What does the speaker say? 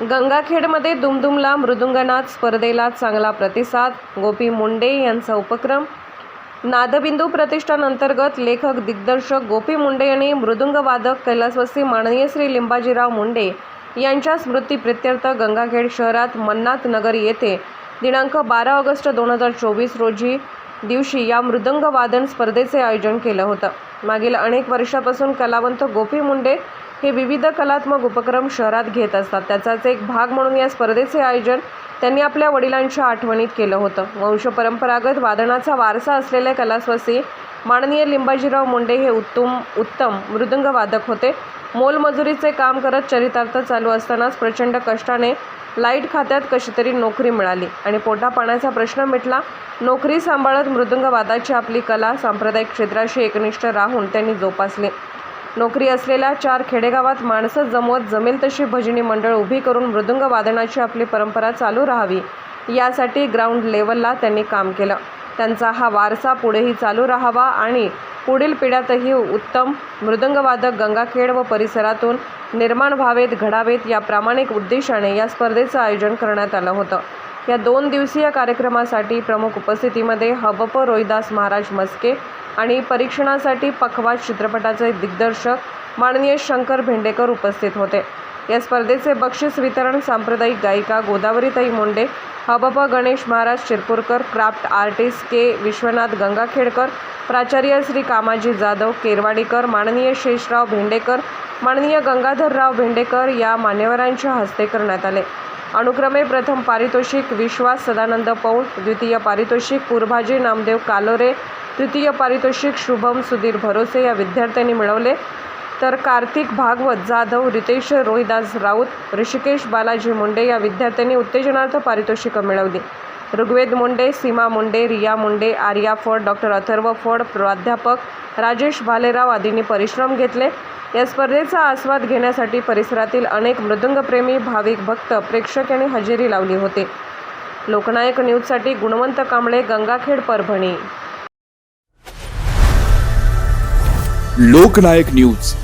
गंगाखेडमध्ये दुमदुमला मृदुंगनाथ स्पर्धेला चांगला प्रतिसाद. गोपी मुंडे यांचा उपक्रम. नादबिंदू प्रतिष्ठान अंतर्गत लेखक दिग्दर्शक गोपी मुंडे यांनी मृदुंगवादक कैलासवासी माननीय श्री लिंबाजीराव मुंडे यांच्या स्मृतीप्रित्यर्थ गंगाखेड शहरात मन्नाथ नगर येथे दिनांक बारा ऑगस्ट दोन हजार चोवीस रोजी दिवशी या मृदंग वादन स्पर्धेचे आयोजन केलं होतं. मागील अनेक वर्षापासून कलावंत गोपी मुंडे हे विविध कलात्मक उपक्रम शहरात घेत असतात. त्याचाच एक भाग म्हणून या स्पर्धेचे आयोजन त्यांनी आपल्या वडिलांच्या आठवणीत केलं होतं. वंशपरंपरागत वादनाचा वारसा असलेले कलास्वासी माननीय लिंबाजीराव मुंडे हे उत्तम उत्तम मृदंगवादक होते. मोलमजुरीचे काम करत चरितार्थ चालू असतानाच प्रचंड कष्टाने लाइट खात्यात कशी तरी नोकरी मिळाली आणि पोटापाण्याचा प्रश्न मिटला. नोकरी सांभाळत मृदंगवादाची आपली कला सांप्रदायिक क्षेत्राशी एकनिष्ठ राहून त्यांनी जोपासली. नोकरी असलेल्या चार खेडेगावात माणसं जमवत जमेल तशी भजनी मंडळ उभी करून मृदुंग वादनाची आपली परंपरा चालू राहावी. यासाठी ग्राउंड लेवलला त्यांनी काम केलं. त्यांचा हा वारसा पुढेही चालू राहावा आणि पुढील पिढ्यातही उत्तम मृदंगवादक गंगाखेड व परिसरातून निर्माण व्हावेत घडावेत या प्रामाणिक उद्देशाने या स्पर्धेचं आयोजन करण्यात आलं होतं. या दोन दिवसीय कार्यक्रमासाठी प्रमुख उपस्थितीमध्ये हबप रोहिदास महाराज मस्के आणि परीक्षणासाठी पखवाज चित्रपटाचे दिग्दर्शक माननीय शंकर भेंडेकर उपस्थित होते. या स्पर्धेचे बक्षीस वितरण सांप्रदायिक गायिका Godavaritai Munde हबप Ganesh Maharaj Shirpurkar craft artist K. Vishwanath Gangakhedkar प्राचार्य श्री कामाजी जाधव केरवाडीकर माननीय शेषराव भेंडेकर माननीय गंगाधरराव भेंडेकर या मान्यवरांच्या हस्ते करण्यात आले. अनुक्रमे प्रथम पारितोषिक विश्वास सदानंद पौळ द्वितीय पारितोषिक पूर्भाजी नामदेव कालोरे तृतीय पारितोषिक शुभम सुधीर भरोसे या विद्यार्थ्यांनी मिळवले. तर कार्तिक भागवत जाधव रितेश रोहिदास राऊत ऋषिकेश बालाजी मुंडे या विद्यार्थ्यांनी उत्तेजनार्थ पारितोषिकं मिळवली. ऋग्वेद मुंडे सीमा मुंडे रिया मुंडे आर्या फड डॉक्टर अथर्व फड प्राध्यापक राजेश भालेराव आदींनी परिश्रम घेतले. या स्पर्धेचा आस्वाद घेण्यासाठी परिसरातील अनेक मृदुंगप्रेमी भाविक भक्त प्रेक्षक यांनी हजेरी लावली होती. लोकनायक न्यूजसाठी गुणवंत कांबळे गंगाखेड परभणी. लोकनायक न्यूज.